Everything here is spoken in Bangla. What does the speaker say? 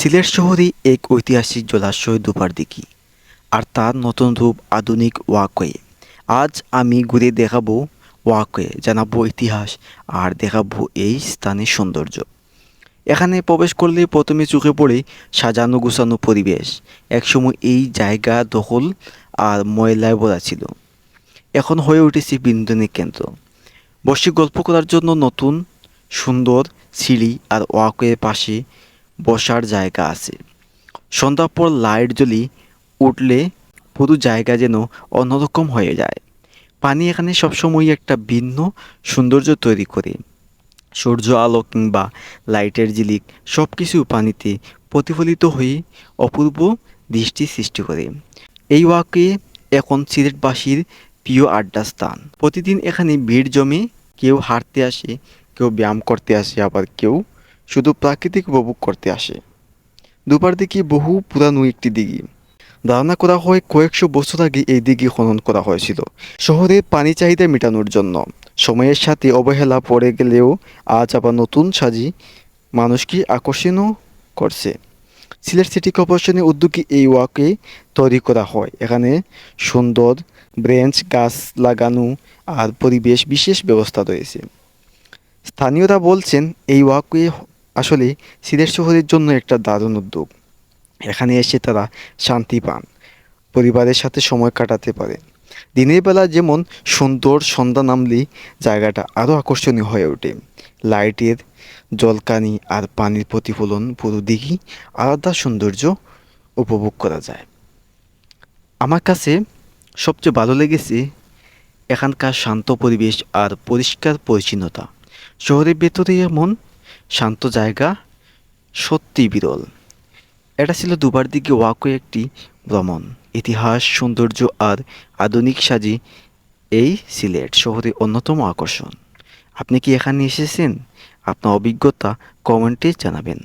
সিলেট শহরে এক ঐতিহাসিক জলাশয় দুপার দিঘি আর তার নতুন রূপ আধুনিক ওয়াকওয়ে। আজ আমি ঘুরে দেখাবো ওয়াকওয়ে, জানাব ইতিহাস, আর দেখাবো এই স্থানের সৌন্দর্য। এখানে প্রবেশ করলে প্রথমে চোখে পড়ে সাজানো গোছানো পরিবেশ, একসময় এই জায়গা দখল আর ময়লায় ভরা ছিল। এখন হয়ে উঠেছে বিনোদনের কেন্দ্র। বসে গল্প করার জন্য নতুন, সুন্দর সিঁড়ি আর ওয়াকওয়ের পাশে বসার জায়গা আছে। সন্ধ্যার পর লাইট জ্বলি উঠলে পুরো জায়গা যেন অন্যরকম হয়ে যায়। পানি এখানে সবসময় একটা ভিন্ন সৌন্দর্য তৈরি করে। সূর্য আলো কিংবা লাইটের জিলিক সব কিছু পানিতে প্রতিফলিত হয়ে অপূর্ব দৃষ্টি সৃষ্টি করে। এই ওয়াকে এখন সিলেটবাসীর প্রিয় আড্ডা স্থান প্রতিদিন এখানে ভিড় জমে কেউ হাঁটতে আসে, কেউ ব্যায়াম করতে আসে, আবার কেউ শুধু প্রাকৃতিক উপভোগ করতে আসে। দুপার দিকে বহু পুরানো একটি দিঘি। ধারণা করা হয় কয়েকশো বছর আগে এই দিঘি খনন করা হয়েছিল। শহরের পানি চাহিদা মেটানোর জন্য। সময়ের সাথে অবহেলা পড়ে গেলেও আজ আবার নতুন সাজি মানুষকে আকর্ষণও করছে। সিলেট সিটি কর্পোরেশনের উদ্যোগে এই ওয়াকে তৈরি করা হয়। এখানে সুন্দর ব্রেঞ্চ, গাছ লাগানো আর পরিবেশ বিশেষ ব্যবস্থা রয়েছে। স্থানীয়রা বলছেন, এই ওয়াকওয়ে আসলে সিলেট শহরের জন্য একটা দারুণ উদ্যোগ। এখানে এসে তারা শান্তি পান, পরিবারের সাথে সময় কাটাতে পারে। দিনের বেলা যেমন সুন্দর সন্ধ্যা নামলেই জায়গাটা আরও আকর্ষণীয় হয়ে ওঠে। লাইটের জলকানি আর পানির প্রতিফলন পুরো দিঘি আলাদা সৌন্দর্য উপভোগ করা যায়। আমার কাছে সবচেয়ে ভালো লেগেছে এখানকার শান্ত পরিবেশ আর পরিষ্কার পরিচ্ছন্নতা। শহরের ভেতরে এমন শান্ত জায়গা, সত্যি বিরল। এটা ছিল দুবার দিকে ওয়াকওয়ে একটি ভ্রমণ। ইতিহাস, সৌন্দর্য আর আধুনিক সাজি এই সিলেট শহরের অন্যতম আকর্ষণ। আপনি কি এখানে এসেছেন? আপনার অভিজ্ঞতা কমেন্টে জানাবেন।